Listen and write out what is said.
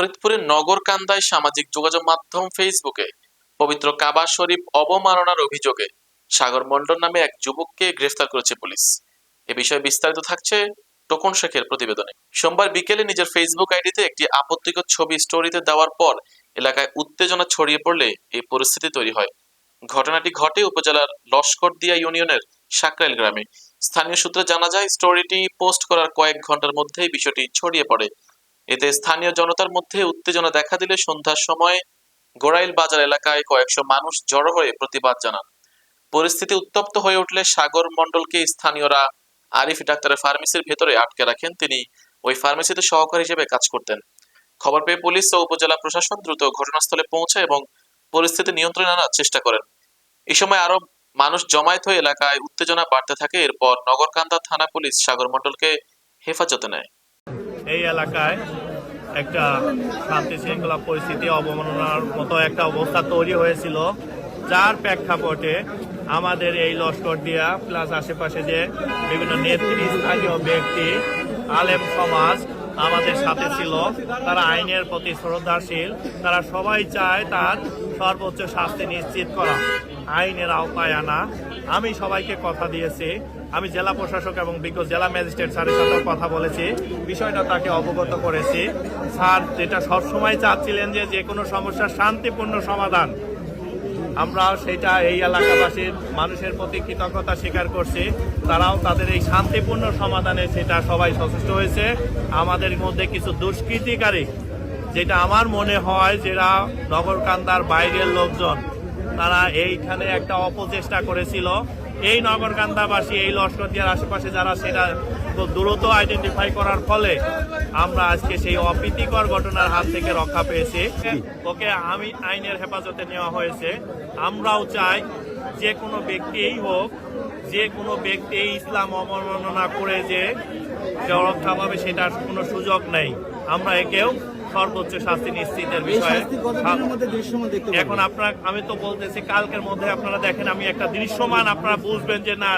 ফরিদপুরের নগরকান্দায় সামাজিক যোগাযোগ মাধ্যম ফেসবুকে পবিত্র কাবা শরীফ অবমাননার অভিযোগে সাগর মন্ডল নামে এক যুবককে গ্রেফতার করেছে পুলিশ। এ বিষয়ে বিস্তারিত থাকছে টোকন শেখের প্রতিবেদনে। সোমবার বিকেলে নিজের ফেসবুক আইডিতে একটি আপত্তিকর ছবি স্টোরিতে দেওয়ার পর এলাকায় উত্তেজনা ছড়িয়ে পড়লে এই পরিস্থিতি তৈরি হয়। ঘটনাটি ঘটে উপজেলার লস্করদিয়া ইউনিয়নের সাকরাইল গ্রামে। স্থানীয় সূত্রে জানা যায়, স্টোরিটি পোস্ট করার কয়েক ঘণ্টার মধ্যেই বিষয়টি ছড়িয়ে পড়ে এতে স্থানীয় জনতার মধ্যে উত্তেজনা দেখা দিলে সন্ধ্যার সময় গোড়াইল বাজার এলাকায় কয়েকশো মানুষ জড়ো হয়ে প্রতিবাদ জানান। পরিস্থিতি উত্তপ্ত হয়ে উঠলে সাগর মণ্ডলকে স্থানীয়রা আরিফ ডাক্তারের ফার্মেসির ভেতরে আটকে রাখেন। তিনি ওই ফার্মেসিতে সহকারী হিসেবে কাজ করতেন। খবর পেয়ে পুলিশ ও উপজেলা প্রশাসন দ্রুত ঘটনাস্থলে পৌঁছায় এবং পরিস্থিতি নিয়ন্ত্রণে আনার চেষ্টা করেন। এই সময় আরও মানুষ জমায়েত হয়ে এলাকায় উত্তেজনা বাড়তে থাকে। এরপর নগরকান্দা থানা পুলিশ সাগর মণ্ডলকে হেফাজতে নেয়। এই এলাকায় একটা শান্তি শৃঙ্খলা পরিস্থিতি অবমাননার মতো একটা অবস্থা তৈরি হয়েছিল। যার প্রেক্ষাপটে আমাদের এই লস্কর দিয়া প্লাস আশেপাশে যে বিভিন্ন নেতৃস্থানীয় ব্যক্তি, আলেম সমাজ আমাদের সাথে ছিল। তারা আইনের প্রতি শ্রদ্ধাশীল। তারা সবাই চায় তার সর্বোচ্চ শাস্তি নিশ্চিত করা। আইনের আওতায় আনা। আমি সবাইকে কথা দিয়েছি। আমি জেলা প্রশাসক এবং বিজ্ঞ জেলা ম্যাজিস্ট্রেট স্যারের সাথে কথা বলেছি। বিষয়টা তাকে অবগত করেছি। স্যার যেটা সবসময় চাচ্ছিলেন যে যে কোনো সমস্যার শান্তিপূর্ণ সমাধান আমরা সেটা এই এলাকাবাসীর মানুষের প্রতি কৃতজ্ঞতা স্বীকার করছি। তারাও তাদের এই শান্তিপূর্ণ সমাধানে সেটা সবাই সচেষ্ট হয়েছে। আমাদের মধ্যে কিছু দুষ্কৃতিকারী, যেটা আমার মনে হয় যেটা নগরকান্দার বাইরের লোকজন, তারা এইখানে একটা অপচেষ্টা করেছিল। এই নগরকান্দাবাসী, এই লস্করদিয়ার আশেপাশে যারা সেটা দ্রুত আইডেন্টিফাই করার ফলে আমরা আজকে সেই অপ্রীতিকর ঘটনার হাত থেকে রক্ষা পেয়েছি। ওকে, আমি আইনের হেফাজতে নেওয়া হয়েছে। আমরাও চাই যে কোনো ব্যক্তিই হোক, যে কোনো ব্যক্তি ইসলাম অবমাননা করে যে রক্ষা পাবে সেটার কোনো সুযোগ নেই। আমরা একেও সর্বোচ্চ শাস্তি নিশ্চিতের বিষয়ে এখন আপনার আমি তো বলতেছি কালকের মধ্যে আপনারা দেখেন আমি একটা দৃশ্যমান আপনারা বুঝবেন যে না